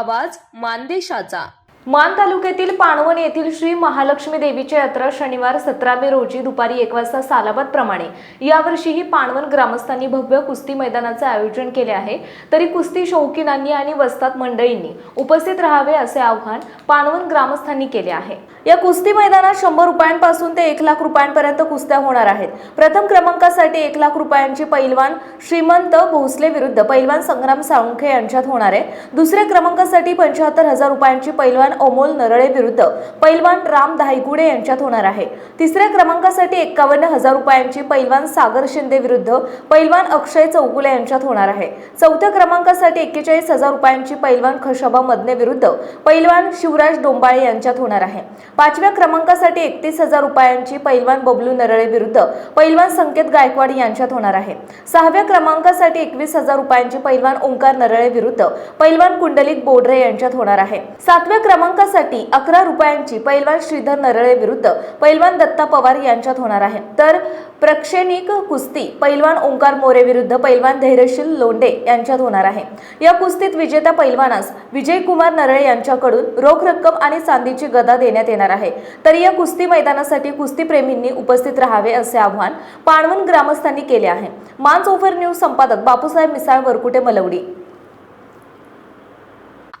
आवाज मानदेशाचा. मान तालुक्यातील पाणवण येथील श्री महालक्ष्मी देवीची यात्रा शनिवार सतरा मे रोजी दुपारी एक वाजता सालाबाद प्रमाणे. यावर्षीही पाणवण ग्रामस्थांनी भव्य कुस्ती मैदानाचे आयोजन केले आहे. तरी कुस्ती शौकीनांनी आणि वस्तात मंडळींनी उपस्थित राहावे असे आव्हान पाणवण ग्रामस्थांनी केले आहे. या कुस्ती मैदानात शंभर रुपयांपासून ते एक लाख रुपयांपर्यंत कुस्त्या होणार आहेत. प्रथम क्रमांकासाठी एक लाख रुपयांची पैलवान श्रीमंत भोसले विरुद्ध पैलवान संग्राम साळुंखे यांच्यात होणार आहे. दुसऱ्या क्रमांकासाठी पंच्याहत्तर हजार रुपयांची पैलवान पैलवान अमोल नरळे विरुद्ध पैलवान राम धायगुडे यांच्यात होणार आहे. तिसऱ्या क्रमांकासाठी एक्कावन्न हजार रुपयांची पैलवान सागर शिंदे विरुद्ध पैलवान अक्षय चौगुले यांच्यात होणार आहे. चौथ्या क्रमांकासाठी एक्केचाळीस हजार रुपयांची पैलवान खशाबा मदने विरुद्ध पैलवान शिवराज डोंबाळे यांच्यात होणार आहे. पाचव्या क्रमांकासाठी एकतीस हजार रुपयांची पैलवान बबलू नरळे विरुद्ध पैलवान संकेत गायकवाड यांच्यात होणार आहे. सहाव्या क्रमांकासाठी एकवीस हजार रुपयांची पैलवान ओंकार नरळे विरुद्ध पैलवान कुंडलिक बोडरे यांच्यात होणार आहे. सातव्या क्रमांक क्रमांकासाठी अकरा रुपयांची पैलवान श्रीधर नरळे विरुद्ध पैलवान दत्ता पवार यांच्यात होणार आहे. तर प्रक्षेनिक कुस्ती पैलवान ओंकार मोरे विरुद्ध पैलवान धैर्यशील लोंडे यांच्यात होणार आहे. या कुस्तीत विजेता पैलवानास विजयकुमार नरळे यांच्याकडून रोख रक्कम आणि चांदीची गदा देण्यात येणार आहे. तर या कुस्ती मैदानासाठी कुस्तीप्रेमींनी उपस्थित राहावे असे आव्हान पाणवन ग्रामस्थांनी केले आहे. मान ओफर न्यूज संपादक बापूसाहेब मिसाळ वरकुटे मलवडी.